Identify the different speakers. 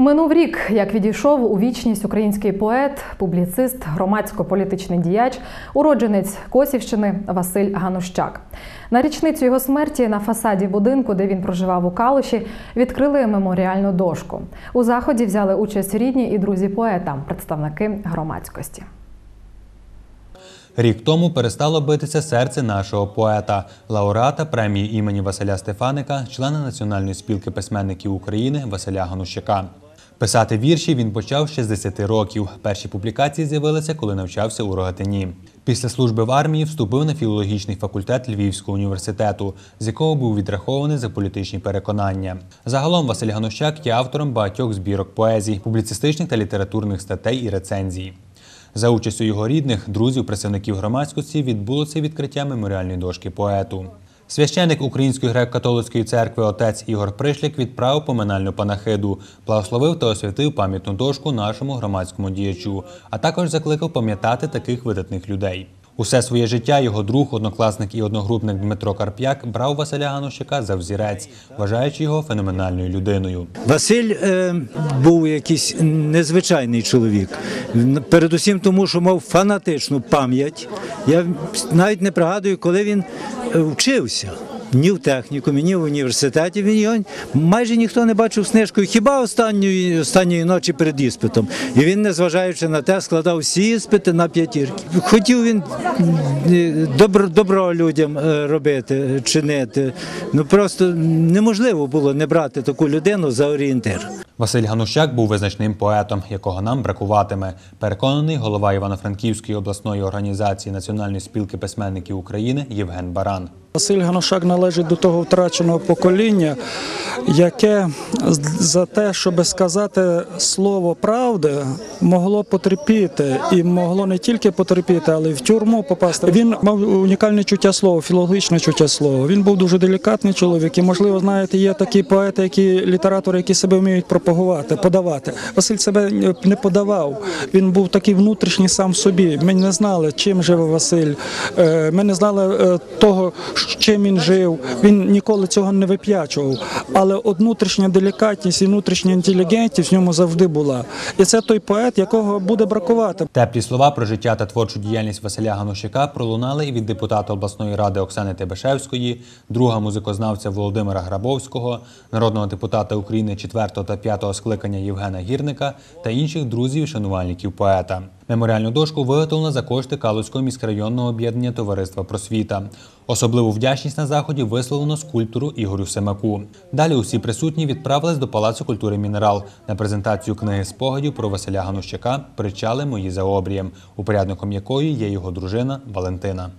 Speaker 1: Минув рік, як відійшов у вічність український поет, публіцист, громадсько-політичний діяч, уродженець Косівщини Василь Ганущак. На річницю його смерті на фасаді будинку, де він проживав у Калуші, відкрили меморіальну дошку. У заході взяли участь рідні і друзі поета, представники громадськості.
Speaker 2: Рік тому перестало битися серце нашого поета, лауреата премії імені Василя Стефаника, члена Національної спілки письменників України Василя Ганущака. Писати вірші він почав ще з 10 років. Перші публікації з'явилися, коли навчався у Рогатині. Після служби в армії вступив на філологічний факультет Львівського університету, з якого був відрахований за політичні переконання. Загалом Василь Ганущак є автором багатьох збірок поезій, публіцистичних та літературних статей і рецензій. За участю його рідних, друзів, представників громадськості відбулося відкриття меморіальної дошки поету. Священик Української греко-католицької церкви отець Ігор Пришляк відправив поминальну панахиду, благословив та освятив пам'ятну дошку нашому громадському діячу, а також закликав пам'ятати таких видатних людей. Усе своє життя його друг, однокласник і одногрупник Дмитро Карп'як брав Василя Ганущака за взірець, вважаючи його феноменальною людиною.
Speaker 3: Василь е, був якийсь незвичайний чоловік. Передусім тому, що мав фанатичну пам'ять. Я навіть не пригадую, коли він вчився. Ні в технікумі, ні в університеті. Він його майже ніхто не бачив з хіба останньої, останньої ночі перед іспитом. І він, незважаючи на те, складав всі іспити на п'ятірки. Хотів він е, добро, добро людям е, робити, чинити. Ну просто неможливо було не брати таку людину за орієнтир.
Speaker 2: Василь Ганущак був визначним поетом, якого нам бракуватиме. Переконаний голова Івано-Франківської обласної організації Національної спілки письменників України Євген Баран.
Speaker 4: Василь Ганошак належить до того втраченого покоління, яке за те, щоб сказати слово правди, могло потерпіти і могло не тільки потерпіти, але й в тюрму попасти. Він мав унікальне чуття слова, філологічне чуття слова. Він був дуже делікатний чоловік. І, можливо, знаєте, є такі поети, які літератори, які себе вміють пропагувати, подавати. Василь себе не подавав. Він був такий внутрішній сам собі. Ми не знали, чим живе Василь. Е, Ми не знали е, того, чим він жив. Він ніколи цього не вип'ячував. Але от внутрішня делікатність і внутрішня інтелігентність в ньому завжди була. І це той поет, якого буде бракувати.
Speaker 2: Теплі слова про життя та творчу діяльність Василя Ганущака пролунали і від депутата обласної ради Оксани Тебешевської, друга музикознавця Володимира Грабовського, народного депутата України 4 та 5 скликання Євгена Гірника та інших друзів шанувальників поета. Меморіальну дошку виготовлено за кошти Калуського міськрайонного об'єднання Товариства Просвіта. Особливу вдячність на заході висловлено скульптору Ігорю Семаку. Далі усі присутні відправились до Палацу культури Мінерал на презентацію книги спогадів про Василя Ганущака Причали мої за обрієм, упорядником якої є його дружина Валентина.